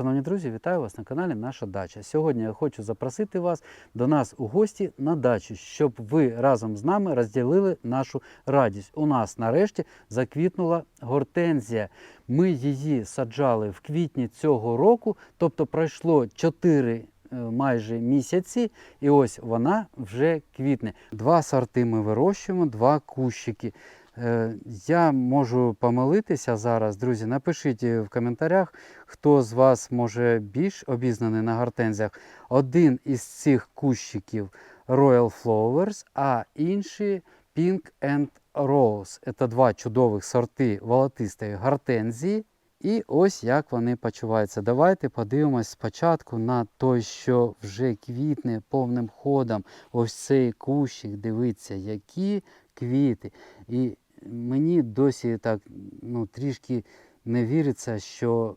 Шановні друзі, вітаю вас на каналі Наша Дача. Сьогодні я хочу запросити вас до нас у гості на дачу, щоб ви разом з нами розділили нашу радість. У нас нарешті заквітнула гортензія. Ми її саджали в квітні цього року, тобто пройшло 4 е, майже місяці, і ось вона вже квітне. Два сорти ми вирощуємо, два кущики. Е, Я можу помилитися зараз, друзі. Напишіть в коментарях, хто з вас може більш обізнаний на гортензіях. Один із цих кущиків Royal Flowers, а інший Pink and Rose. Це два чудових сорти волотистої гортензії. І ось як вони почуваються. Давайте подивимось спочатку на той, що вже квітне повним ходом. Ось цей кущик, дивіться, які квіти. І мені досі так ну, трішки не віриться, що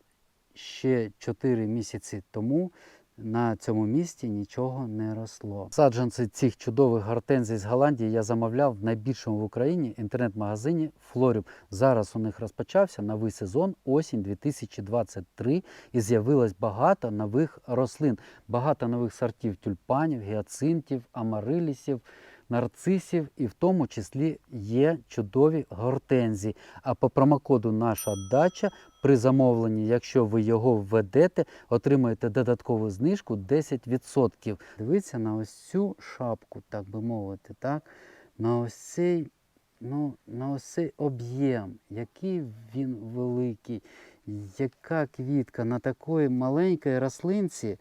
ще 4 місяці тому на цьому місці нічого не росло. Саджанці цих чудових гортензій з Голландії я замовляв в найбільшому в Україні інтернет-магазині Флоріум. Зараз у них розпочався новий сезон осінь 2023 і з'явилось багато нових рослин, багато нових сортів тюльпанів, гіацинтів, амарилісів нарцисів, і в тому числі є чудові гортензії. А по промокоду Наша дача при замовленні, якщо ви його введете, отримаєте додаткову знижку 10%. Дивіться на ось цю шапку, так би мовити, так? на ось цей, ну, на ось цей об'єм, який він великий, яка квітка на такої маленькій рослинці.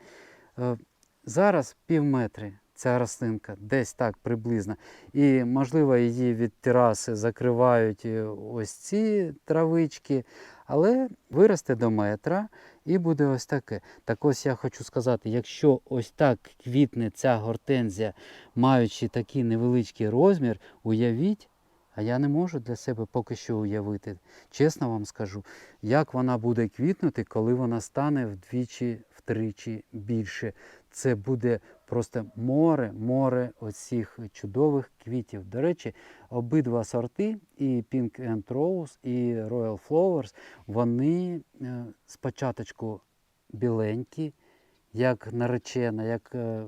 Е, Зараз пів метри ця рослинка, десь так приблизно. І, можливо, її від тераси закривають е, ось ці травички, але виросте до метра і буде ось таке. Так ось я хочу сказати, якщо ось так квітне ця гортензія, маючи такий невеличкий розмір, уявіть. А я не можу для себе поки що уявити. Чесно вам скажу, як вона буде квітнути, коли вона стане вдвічі, втричі більше. Це буде просто море, море оцих чудових квітів. До речі, обидва сорти, і Pink and Rose, і Royal Flowers, вони е, спочатку біленькі, як наречена, як е,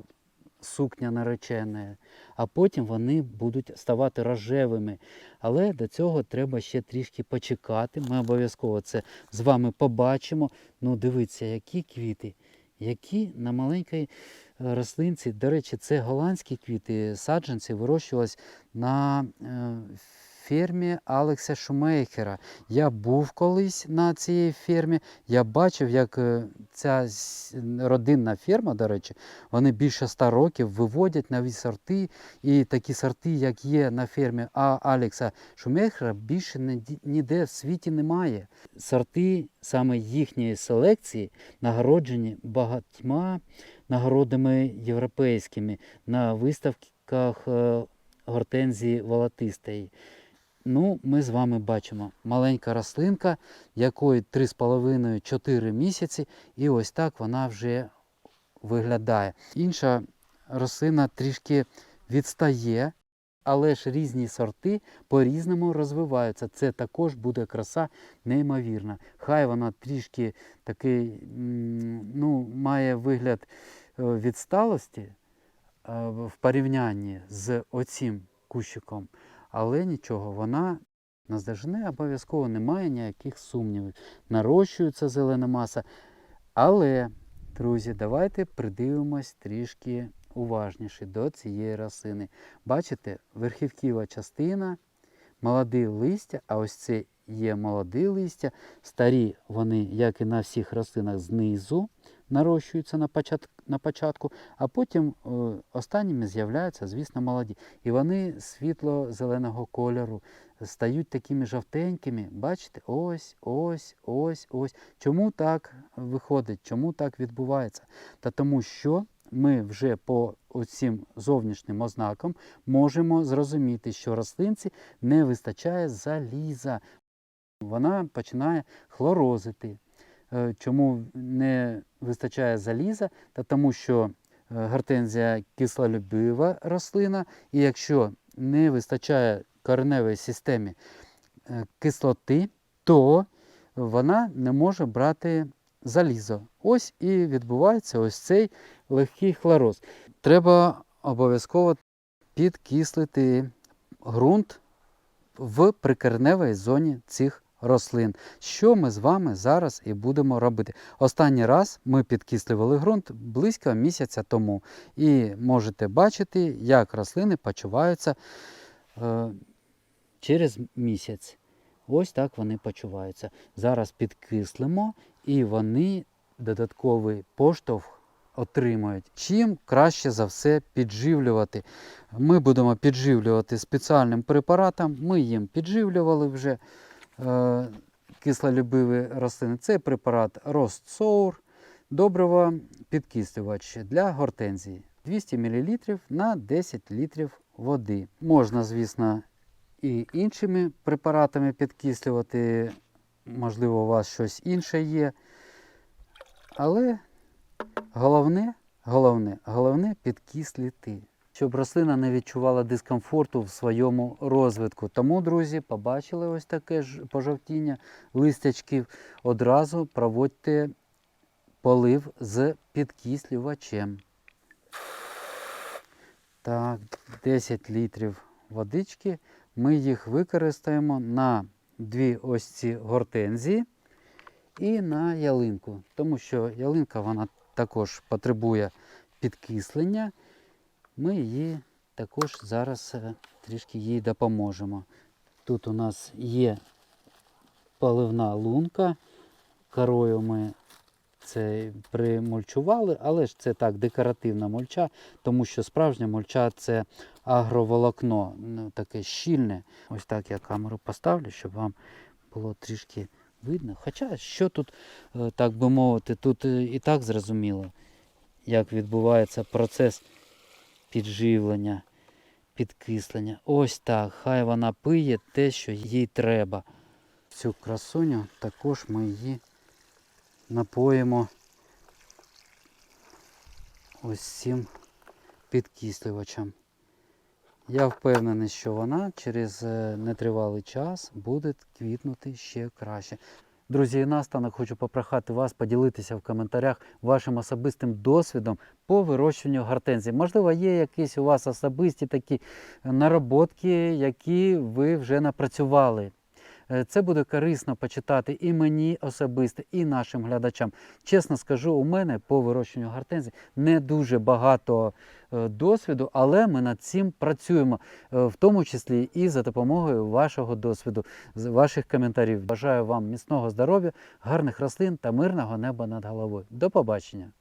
сукня нареченої, а потім вони будуть ставати рожевими. Але до цього треба ще трішки почекати. Ми обов'язково це з вами побачимо. Ну, дивіться, які квіти, які на маленькій е, рослинці. До речі, це голландські квіти, саджанці вирощувались на е, фермі Алекса Шумейхера. Я був колись на цій фермі. Я бачив, як е, ця родинна ферма, до речі, вони більше ста років виводять нові сорти. І такі сорти, як є на фермі А- Алекса Шумейхера, більше ніде- ніде в світі немає. Сорти саме їхньої селекції нагороджені багатьма нагородами європейськими на виставках е, гортензії волотистої. Ну, ми з вами бачимо маленька рослинка, якої 3,5-4 місяці, і ось так вона вже виглядає. Інша рослина трішки відстає, але ж різні сорти по-різному розвиваються. Це також буде краса неймовірна. Хай вона трішки такий, ну, має вигляд е, відсталості е, в порівнянні з оцим кущиком, але нічого, вона наздожене обов'язково немає ніяких сумнівів. Нарощується зелена маса. Але, друзі, давайте придивимось трішки уважніше до цієї рослини. Бачите, верхівкова частина, молоді листя, а ось це є молоді листя. Старі вони, як і на всіх рослинах, знизу нарощуються на початку, на початку а потім е, останніми з'являються, звісно, молоді. І вони світло-зеленого кольору стають такими жовтенькими. Бачите, ось, ось, ось, ось. Чому так виходить? Чому так відбувається? Та тому що ми вже по цим зовнішнім ознакам можемо зрозуміти, що рослинці не вистачає заліза. Вона починає хлорозити. Е, Чому не вистачає заліза? Та тому що е, гортензія кислолюбива рослина, і якщо не вистачає кореневій системі е, кислоти, то вона не може брати залізо. Ось і відбувається ось цей легкий хлороз. Треба обов'язково підкислити ґрунт в прикореневій зоні цих рослин. Що ми з вами зараз і будемо робити? Останній раз ми підкислювали ґрунт близько місяця тому. І можете бачити, як рослини почуваються е, через місяць. Ось так вони почуваються. Зараз підкислимо, і вони додатковий поштовх отримують. Чим краще за все підживлювати. Ми будемо підживлювати спеціальним препаратом. Ми їм підживлювали вже кислолюбиві рослини. Це препарат Ростсоур, добрива підкислювач для гортензії. 200 мл на 10 літрів води. Можна, звісно, і іншими препаратами підкислювати. Можливо, у вас щось інше є. Але головне, головне, головне підкислити, щоб рослина не відчувала дискомфорту в своєму розвитку. Тому, друзі, побачили ось таке ж пожовтіння листячків. Одразу проводьте полив з підкислювачем. Так, 10 літрів водички. Ми їх використаємо на дві ось ці гортензії і на ялинку. Тому що ялинка вона також потребує підкислення. Ми її також зараз е, трішки їй допоможемо. Тут у нас є поливна лунка. Корою ми це примульчували, але ж це так декоративна мульча, тому що справжня мульча це агроволокно, ну, таке щільне. Ось так я камеру поставлю, щоб вам було трішки видно. Хоча що тут, е, так би мовити, тут е, і так зрозуміло, як відбувається процес підживлення, підкислення. Ось так. Хай вона пиє те, що їй треба. Цю красуню також ми її напоїмо ось цим підкислювачем. Я впевнений, що вона через е, нетривалий час буде квітнути ще краще. Друзі, і настанок хочу попрохати вас поділитися в коментарях вашим особистим досвідом по вирощуванню гортензій. Можливо, є якісь у вас особисті такі нароботки, які ви вже напрацювали. Е, Це буде корисно почитати і мені особисто, і нашим глядачам. Чесно скажу, у мене по вирощуванню гортензій не дуже багато е, досвіду, але ми над цим працюємо, е, в тому числі і за допомогою вашого досвіду, ваших коментарів. Бажаю вам міцного здоров'я, гарних рослин та мирного неба над головою. До побачення!